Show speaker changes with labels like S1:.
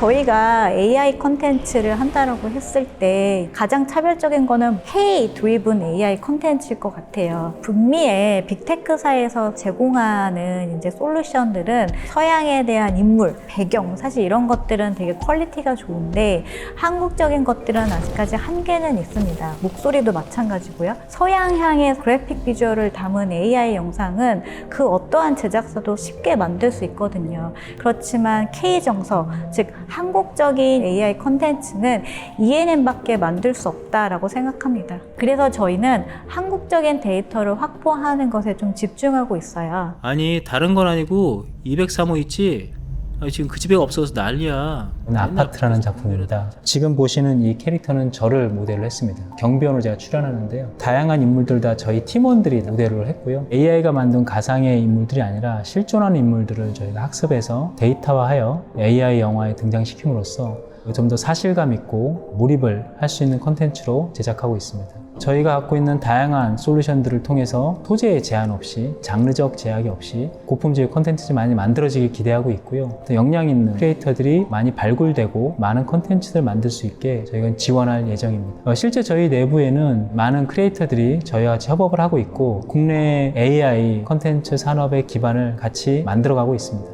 S1: 저희가 AI 컨텐츠를 한다라고 했을 때 가장 차별적인 거는 K 드리븐 AI 컨텐츠일 것 같아요. 북미의 빅테크사에서 제공하는 이제 솔루션들은 서양에 대한 인물, 배경, 사실 이런 것들은 되게 퀄리티가 좋은데 한국적인 것들은 아직까지 한계는 있습니다. 목소리도 마찬가지고요. 서양향의 그래픽 비주얼을 담은 AI 영상은 그 어떠한 제작사도 쉽게 만들 수 있거든요. 그렇지만 K 정서, 즉 한국적인 AI 컨텐츠는 ENM밖에 만들 수 없다라고 생각합니다. 그래서 저희는 한국적인 데이터를 확보하는 것에 좀 집중하고 있어요.
S2: 아니 다른 건 아니고 203호 있지? 아니, 지금 그 집에 없어서 난리야.
S3: 아파트라는 작품입니다. 지금 보시는 이 캐릭터는 저를 모델로 했습니다. 경비원으로 제가 출연하는데요. 다양한 인물들 다 저희 팀원들이 모델을 했고요. AI가 만든 가상의 인물들이 아니라 실존하는 인물들을 저희가 학습해서 데이터화하여 AI 영화에 등장시킴으로써 좀 더 사실감 있고 몰입을 할 수 있는 컨텐츠로 제작하고 있습니다. 저희가 갖고 있는 다양한 솔루션들을 통해서 소재의 제한 없이 장르적 제약이 없이 고품질 컨텐츠를 많이 만들어지길 기대하고 있고요. 또 역량 있는 크리에이터들이 많이 발굴되고 많은 컨텐츠를 만들 수 있게 저희가 지원할 예정입니다. 어, 실제 저희 내부에는 많은 크리에이터들이 저희와 같이 협업을 하고 있고 국내 AI 컨텐츠 산업의 기반을 같이 만들어가고 있습니다.